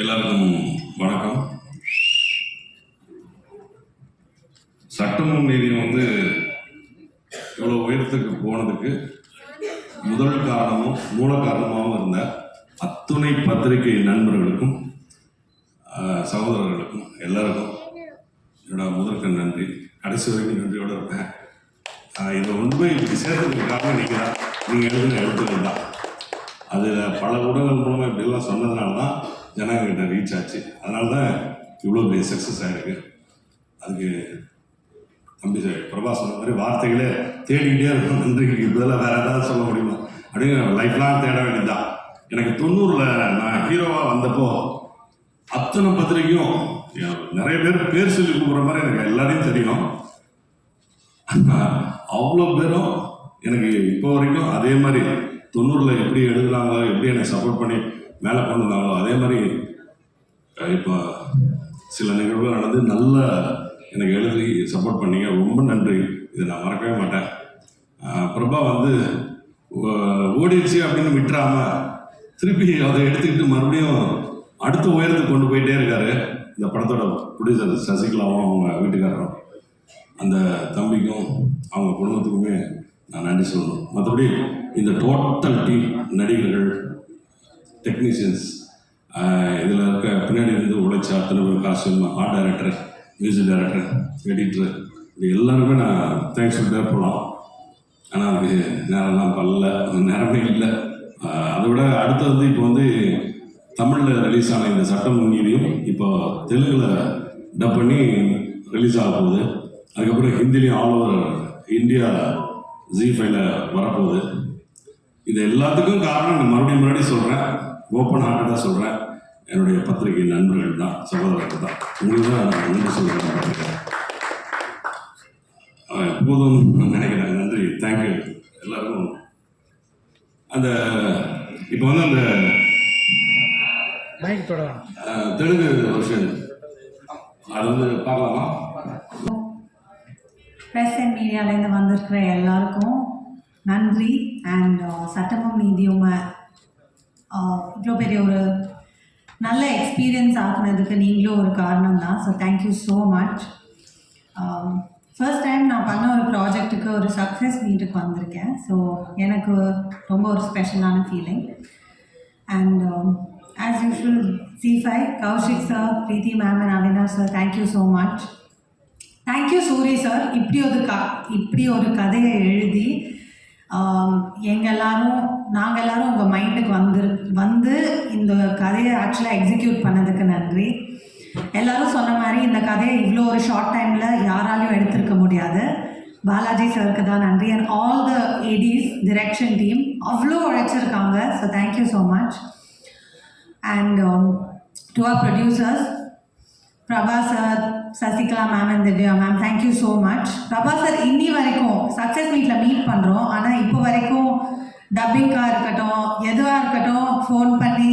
எல்லாருக்கும் வணக்கம். சட்டமும் நீதியும் வந்து இவ்வளோ உயரத்துக்கு போனதுக்கு முதல் காரணமும் மூல காரணமாகவும் இருந்த அத்துணை பத்திரிகை நண்பர்களுக்கும் சகோதரர்களுக்கும் எல்லாருக்கும் என்னோட முதற்கு நன்றி. கடைசி வரைக்கும் நன்றியோடு இருப்பேன். இதை ஒன்று போய் இப்படி சேர்த்ததுக்கு காரணம் நீங்கள் தான் நீங்கள் எழுதுன எழுத்துக்கள் தான். அதில் பல ஊடகங்கள் மூலமாக இப்படிலாம் சொன்னதுனால தான் ஜனங்கிட்ட ரீச் ஆச்சு. அதனால தான் இவ்வளோ பெரிய சக்ஸஸ் ஆகிருக்கு அதுக்கு தம்பி சார் பிரபா சொன்ன மாதிரி வார்த்தைகளே தேடிக்கிட்டே இருக்கும் நன்றிக்கு பதிலாக வேறு ஏதாவது சொல்ல முடியுமா? அப்படின்னு லைஃப்லாம் தேட வேண்டியதுதான். எனக்கு தொண்ணூறில் நான் ஹீரோவாக வந்தப்போ அத்தனை பத்திரிக்கையும் நிறைய பேர் பேர் சொல்லி கூப்பிட்ற மாதிரி எனக்கு எல்லாரையும் தெரியும். அவ்வளோ பேரும் எனக்கு இப்போ வரைக்கும் அதே மாதிரி தொண்ணூறில் எப்படி எழுதுனாங்க எப்படி எனக்கு சப்போர்ட் பண்ணி மேலே கொண்டு வந்தாங்களோ அதே மாதிரி இப்போ சில நிகழ்வுகள் நடந்து நல்ல எனக்கு எழுதி சப்போர்ட் பண்ணீங்க. ரொம்ப நன்றி. இதை நான் மறக்கவே மாட்டேன். பிரபா வந்து ஓடிடுச்சு அப்படின்னு விட்டுறாம திருப்பி அதை எடுத்துக்கிட்டு மறுபடியும் அடுத்த உயரத்துக்கு கொண்டு போயிட்டே இருக்காரு. இந்த படத்தோட ப்ரொடியூசர் சசிகலாவும் அவங்க வீட்டுக்காரரும். அந்த தம்பிக்கும் அவங்க குடும்பத்துக்குமே நான் நன்றி சொல்லணும். மற்றபடி இந்த டோட்டல் டீம் நடிகர்கள் டெக்னீஷியன்ஸ் இதில் இருக்க பின்னாடி இருந்து உழைச்ச அத்தனை பேர் art director music director editor இது எல்லாருமே நான் தேங்க்ஸ் சொல்லிட்டே போகலாம் ஆனால் அதுக்கு நேரம்லாம் பல்ல நேரமே இல்லை. அதை விட அடுத்து வந்து இப்போ வந்து தமிழில் ரிலீஸ் ஆன இந்த சட்டம் நீதியும் இப்போ தெலுங்கில் டப் பண்ணி ரிலீஸ் ஆக போகுது. அதுக்கப்புறம் ஹிந்திலையும் ஆல் ஓவர் இந்தியா ஜி ஃபைவ்ல வரப்போகுது. இது எல்லாத்துக்கும் காரணம் நான் மறுபடியும் மறுபடியும் சொல்கிறேன் ஓப்பன் ஹார்ட்டடாக சொல்கிறேன் என்னுடைய பத்திரிகை நண்பர்கள் தான் சகோதரர்கள் தான். உங்களுக்கு தான் நான் நன்றி சொல்கிறேன் போதும் நான் நினைக்கிறேன் நன்றி தேங்க்யூ எல்லாருக்கும். அந்த இப்போ வந்து அந்த தெலுங்கு வருஷன் அது வந்து பார்க்கலாமா? ப்ரெஸ் அண்ட் மீடியாலேருந்து வந்திருக்கிற எல்லாருக்கும் நன்றி. அண்ட் சட்டமும் நீதியும் இவ்வளோ பெரிய ஒரு நல்ல எக்ஸ்பீரியன்ஸ் ஆக்குனதுக்கு நீங்களும் ஒரு காரணம் தான் so thank you so much first time நான் பண்ண ஒரு ப்ராஜெக்ட்டுக்கு ஒரு சக்ஸஸ் மீட்டுக்கு வந்திருக்கேன். ஸோ எனக்கு ரொம்ப ஒரு ஸ்பெஷலான feeling and as usual C five Kaushik sir Preethi ma'am and Avinash sir thank you so much thank you Suri sir இப்படி ஒரு க இப்படி ஒரு கதையை எழுதி எங்கள் எல்லாரும் நாங்கள் எல்லாரும் உங்கள் மைண்டுக்கு வந்து வந்து இந்த கதையை ஆக்சுவலாக எக்ஸிக்யூட் பண்ணதுக்கு நன்றி. எல்லாரும் சொன்ன மாதிரி இந்த கதையை இவ்வளோ ஒரு ஷார்ட் டைமில் யாராலையும் எடுத்திருக்க முடியாது. பாலாஜி சருக்கு தான் நன்றி. And all the ADs direction team அவ்வளோ உழைச்சிருக்காங்க. So thank you so much and to our producers Prabha sir Sasikala ma'am and Divya ma'am. Thank you so much Prabha sir இன்னி வரைக்கும் சக்ஸஸ் மீட்டில் மீட் பண்ணுறோம் ஆனால் இப்போ வரைக்கும் டப்பிங்காக இருக்கட்டும் எதுவாக இருக்கட்டும் ஃபோன் பண்ணி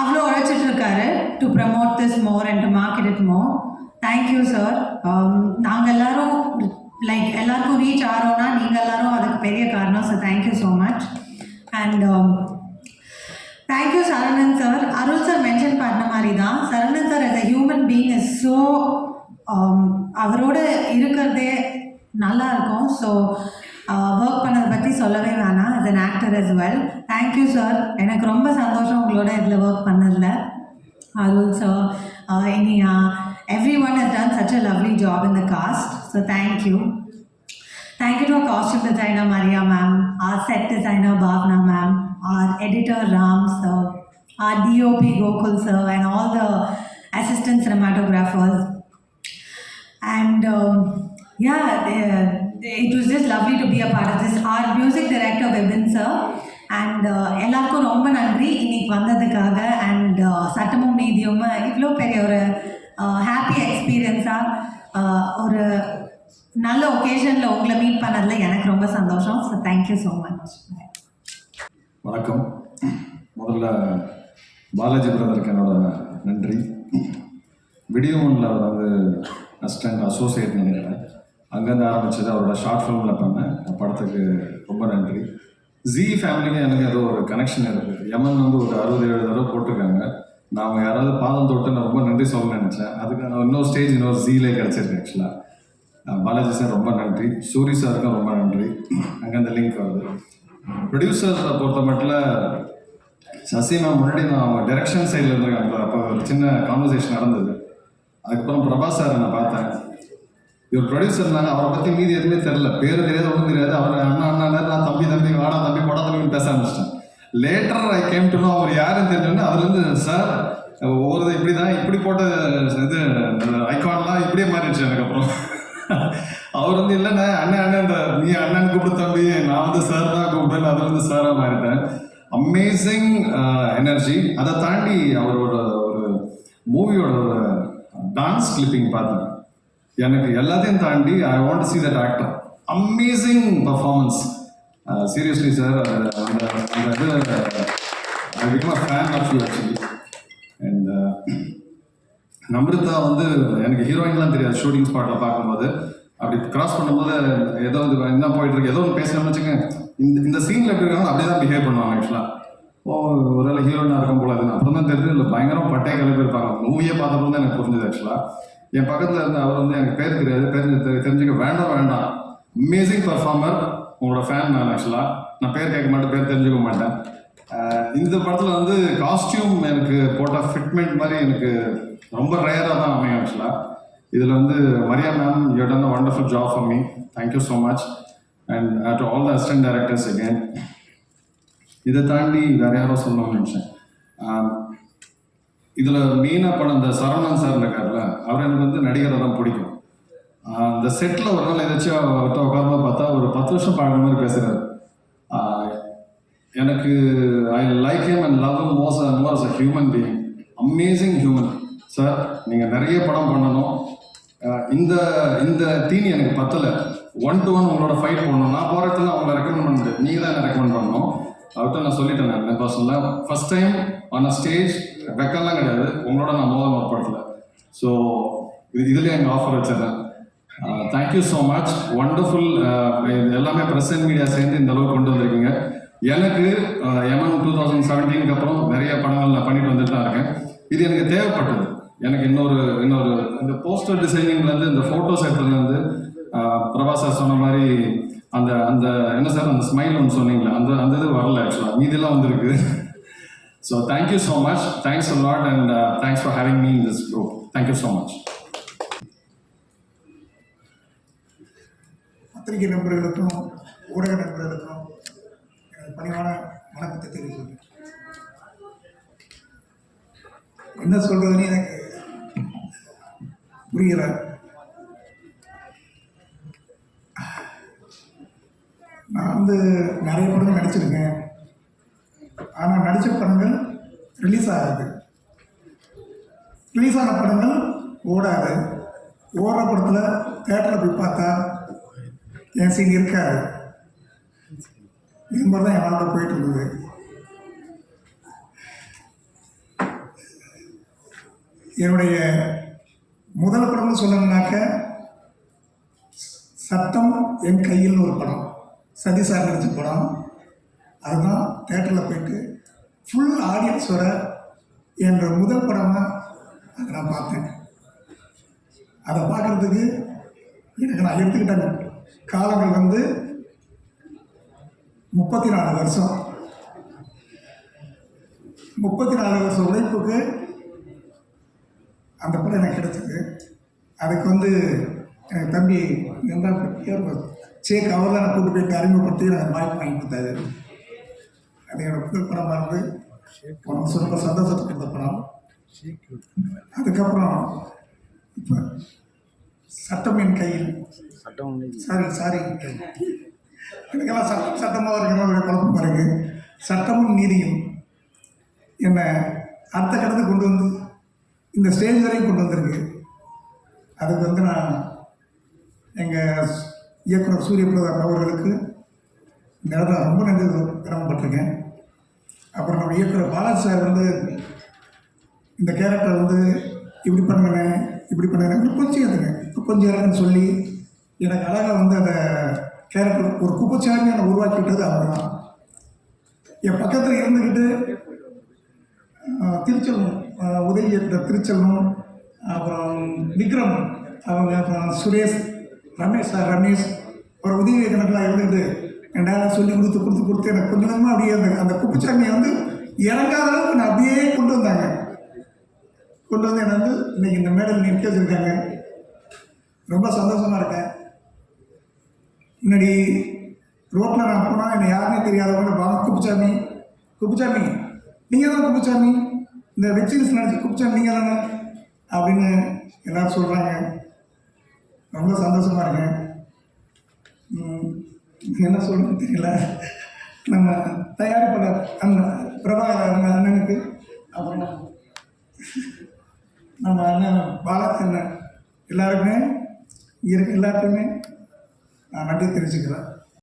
அவ்வளோ உழைச்சிட்டு இருக்காரு. To promote this more and to market it more thank you sir நாங்கள் எல்லாரும் லைக் எல்லாருக்கும் ரீச் ஆகிறோன்னா நீங்கள் எல்லாரும் அதுக்கு பெரிய காரணம். Sir thank you so much and thank you Saravanan sir Arul sir mention பண்ண மாதிரி தான் Saravanan sir as a human being is so அவரோட இருக்கிறதே நல்லா இருக்கும் ஸோ ஒர்க் பண்ணதை பற்றி சொல்லவே வேணாம் as an actor as well thank you sir எனக்கு ரொம்ப சந்தோஷம் உங்களோட இதில் ஒர்க் பண்ணதில் அருள் சார் இனி everyone has done such a lovely job in the cast so thank you thank you to costume designer Maria ma'am our set designer Bhavna ma'am our editor Ram sir our DOP Gokul sir and all the assistant cinematographers And um, yeah, they, they, it was just lovely to be a part of this. Our music director Vibin sir. And uh, எல்லாருக்கும் ரொம்ப நன்றி. இன்னைக்கு வந்ததுக்காக. And uh, சட்டமும் நீதியும் இவ்வளோ பெரிய ஒரு happy எக்ஸ்பீரியன்ஸாக ஒரு நல்ல ஒகேஷனில் உங்களை மீட் பண்ணதில் எனக்கு ரொம்ப சந்தோஷம். ஸோ தேங்க்யூ ஸோ மச் வணக்கம். முதல்ல பாலாஜி பிரதருக்கு என்னோட நன்றி. விடியோனில் அவர் வந்து அசிஸ்டன்ட் அசோசியேட் நினைக்கிறேன். அங்கேருந்து ஆரம்பிச்சது அவரோட ஷார்ட் ஃபிலிமில் பண்ணேன் அந்த படத்துக்கு ரொம்ப நன்றி. ஜி ஃபேமிலிக்கு எனக்கு ஏதோ ஒரு கனெக்ஷன் இருக்குது யமன் வந்து ஒரு அறுபது ஏழு தடவை போட்டிருக்காங்க. நான் அவங்க யாராவது பாதம் தொட்டு நான் ரொம்ப நன்றி சொல்ல நினச்சேன். அதுக்கு நான் இன்னொரு ஸ்டேஜ் இன்னொரு ஜீலே கிடச்சிருக்கு ஆக்சுவலாக பாலாஜி சார் ரொம்ப நன்றி. சூரி சாருக்கும் ரொம்ப நன்றி. அங்கே அந்த லிங்க் வருது. ப்ரொடியூசர்ஸை பொறுத்த மட்டும் சசிமா முன்னாடி நான் அவங்க டெரெக்ஷன் சைடில் இருந்திருக்காங்க அப்போ ஒரு சின்ன கான்வர்சேஷன் நடந்தது. அதுக்கப்புறம் பிரபாஸ் சார் நான் பார்த்தேன் இவர் ப்ரொடியூசர்னால அவரை பற்றி மீதி எதுவுமே தெரில பேர் தெரியாது ஒன்றும் தெரியாது. அவர் அண்ணா அண்ணா நான் தம்பி தம்பி வாடா தம்பி போடா தம்பின்னு பேச ஆரம்பிச்சிட்டேன் later I came to know அவர் யாருன்னு தெரிஞ்சோன்னே அதுலேருந்து சார் ஒவ்வொரு இப்படி தான் இப்படி போட்ட இது ஐக்கான்லாம் இப்படியே மாறிடுச்சு எனக்கு அப்புறம். அவர் வந்து இல்லைண்ணே அண்ணன் அண்ணன் நீ அண்ணன் கூப்பிடு தம்பி நான் வந்து சார் தான் கூப்பிட்டேன் அது வந்து சாராக மாறிட்டேன் அமேசிங் எனர்ஜி uh, அதை தாண்டி அவரோட ஒரு மூவியோட ஒரு டான்ஸ் கிளிப்பிங் பார்த்தேன் எனக்கு எல்லாத்தையும் தாண்டி I want see that actor amazing performance seriously sir அந்த அந்த அந்த இது I become a fan of you actually and Namritha வந்து எனக்கு ஹீரோயின்லாம் தெரியாது ஷூட்டிங் ஸ்பாட்டில் பார்க்கும்போது. அப்படி கிராஸ் பண்ணும்போது ஏதோ இது என்ன போயிட்டு இருக்கு. ஏதோ ஒன்று பேசணும்னு வச்சுக்கோங்க. இந்த இந்த சீனில் எப்படி இருக்காங்க அப்படியே தான் பிஹேவ் பண்ணுவாங்க ஆக்சுவலாக ஓ ஒருவேளை ஹீரோயினாக இருக்கும் போல அதுன்னு அப்புறம் தான் தெரிஞ்சு இல்லை பயங்கரம் பட்டையை கிளப்பி இருப்பாங்க. மூவியே பார்த்தப்பறம் தான் எனக்கு புரிஞ்சுது ஆக்சுவலாக என் பக்கத்தில் இருந்த அவர் வந்து எனக்கு பேர் தெரியாது தெரிஞ்சு தெரிஞ்சுக்க வேண்டாம் வேண்டாம். அமேசிங் பர்ஃபார்மர் உங்களோட ஃபேன் நான் ஆக்சுவலாக நான் பேர் கேட்க மாட்டேன் பேர் தெரிஞ்சுக்க மாட்டேன். இந்த படத்தில் வந்து காஸ்டியூம் எனக்கு போட்ட ஃபிட்மெண்ட் மாதிரி எனக்கு ரொம்ப ரேராக தான் அமையும் ஆக்சுவலாக இதில் வந்து Maria ma'am you done a wonderful job for me thank you so much and to all the assistant directors again இதை தாண்டி வேற யாரோ சொல்லணும்னு நினச்சேன். இதில் மெயினாக படம் இந்த சரவணன் சார் இருக்கார்ல அவர் எனக்கு வந்து நடிகரை தான் பிடிக்கும். அந்த இந்த செட்டில் ஒரு நாள் ஏதாச்சும் அவர்கிட்ட உட்காந்து பார்த்தா ஒரு பத்து வருஷம் பழகிற மாதிரி பேசுகிறார் எனக்கு I like him and love most more as a human being amazing human sir நீங்கள் நிறைய படம் பண்ணணும். இந்த இந்த தீனி எனக்கு பத்தலை. ஒன் டு ஒன் உங்களோட ஃபைட் பண்ணணும் நான் போகிற இடத்துல அவங்கள ரெக்கமெண்ட் பண்ணுறது நீங்கள் தான் என்ன ரெக்கமெண்ட் பண்ணணும். அவர்கிட்ட நான் சொல்லிட்டேன் நான். பர்சனலாக first time on a stage வெக்கம்லாம் கிடையாது. உங்களோட நான் மோதல் வரப்படுத்தல ஸோ இது இதுலேயே எங்கள் ஆஃபர் வச்சிடுறேன் thank you so much wonderful எல்லாமே ப்ரெஸ் அண்ட் மீடியா சேர்ந்து இந்த அளவுக்கு கொண்டு வந்திருக்கீங்க. எனக்கு எம்என் டூ தௌசண்ட் செவன்டீனுக்கு அப்புறம் நிறைய படங்கள் நான் பண்ணிட்டு வந்துட்டு தான் இருக்கேன். இது எனக்கு தேவைப்பட்டது. எனக்கு இன்னொரு இன்னொரு இந்த போஸ்டர் டிசைனிங்லேருந்து இந்த ஃபோட்டோஸ் எடுத்ததுலேருந்து uh, பிரபாசர் சொன்ன மாதிரி அந்த அந்த என்ன சார் அந்த ஸ்மைல் ஒன்று சொன்னீங்களே அந்த அந்த இது வரல ஆக்சுவலாக மீதியெல்லாம் வந்திருக்கு. So thank you so much thanks a lot and thanks for having me in this group thank you so much பத்திரிகை நண்பர்களுக்கும் ஊடக நண்பர்களுக்கும் எனது பணிவான வணக்கத்தை தெரிவிக்கிறேன் என்ன சொல்றதுன்னு எனக்கு புரியல நான் வந்து நிறைய படங்கள் நடிச்சிருக்கேன். ஆனால் நடித்த படங்கள் ரிலீஸ் ஆகாது. ரிலீஸ் ஆன படங்கள் ஓடாது. ஓடுற படத்தில் தேட்டரில் போய் பார்த்தா என் சீன் இருக்காது. இது மாதிரி தான் என் வாழ்க்கை போயிட்டு இருந்தது. என்னுடைய முதல் படம்னு சொல்லணும்னாக்க சட்டம் என் கையில் ஒரு படம். சதி சார் நடிச்ச படம். அதுதான் தேட்டரில் போயிட்டு ஃபுல் ஆடியன்ஸோட என்ற முதல் படமாக அதை நான் பார்த்தேன். அதை பார்க்குறதுக்கு எனக்கு நான் எடுத்துக்கிட்ட காலங்கள் வந்து முப்பத்தி நாலு வருஷம். முப்பத்தி நாலு வருஷம் உழைப்புக்கு அந்த படம் எனக்கு கிடச்சிது. அதுக்கு வந்து எனக்கு தம்பி இருந்தால் சேக் அவர் தான் கூட்டு போயிட்டு அறிமுகப்படுத்தி எனக்கு வாய்ப்பு வாங்கி கொடுத்தாரு. அது என்னோட புது படமாக இருந்து உனக்கு ரொம்ப சந்தோஷத்தை கொடுத்த படம். அதுக்கப்புறம் இப்போ சட்டம் என் கையில். Sorry sorry. எனக்கெல்லாம் சட்டம் சட்டமாக இருக்கிற குழப்பம் பாருங்க. சட்டமும் நீதியும் என்னை அடுத்த கடந்து கொண்டு வந்து இந்த ஸ்டேஜ் வரையும் கொண்டு வந்திருக்கு. அதுக்கு வந்து நான் எங்கள் இயக்குனர் சூரிய பிரதாப் அவர்களுக்கு இந்த இடத்துல ரொம்ப நன்றி கடமைப்பட்டிருக்கேன் அப்புறம் நம்ம இயக்குனர் பாலாஜி சார் வந்து இந்த கேரக்டர் வந்து இப்படி பண்ணுங்க இப்படி பண்ணுங்க கொஞ்சம் எடுங்க கொஞ்சம் இறங்குன்னு சொல்லி எனக்கு அழகாக வந்து அந்த கேரக்டர் ஒரு குப்பச்சாமியை நான் உருவாக்கி விட்டது அவர் தான் என் பக்கத்தில் இருந்துக்கிட்டு திருச்செல்வம் உதவி இயக்குனர் திருச்செல்வம் அப்புறம் விக்ரம் அவங்க அப்புறம் சுரேஷ் ரமேஷ் சார் ரமேஷ் ஒரு உதவி இயக்குனர்லாம் இருந்துட்டு என் சொல்லி கொடுத்து கொடுத்து கொடுத்து எனக்கு கொஞ்சம் கொஞ்சமாக அப்படியே அந்த அந்த குப்புச்சாமியை வந்து இறங்காத அளவுக்கு நான் அப்படியே கொண்டு வந்தாங்க. கொண்டு வந்து என்னை வந்து இன்னைக்கு இந்த மேடல் நிற்க வச்சுருக்காங்க ரொம்ப சந்தோஷமாக இருக்கேன். முன்னாடி ரோட்டில் நான் போனால் என்னை யாருமே தெரியாதவங்க வாங்க குப்புச்சாமி? குப்புச்சாமி நீங்கள் தான் குப்புச்சாமி? இந்த வெப்சீரிஸ் நடிச்ச குப்புச்சாமி நீங்கள் தானே? அப்படின்னு எல்லாரும் சொல்கிறாங்க ரொம்ப சந்தோஷமாக இருக்கேன். என்ன சொல்லணும் தெரியல. நம்ம தயாரிப்பாளர் அண்ணன் பிரபாகர் நம்ம அண்ணனுக்கு அப்புறம் நம்ம அண்ணன் பாலச்சந்திரன் எல்லாருக்குமே இருக்க எல்லாருக்குமே நான் நன்றி தெரிவிச்சுக்கிறேன்.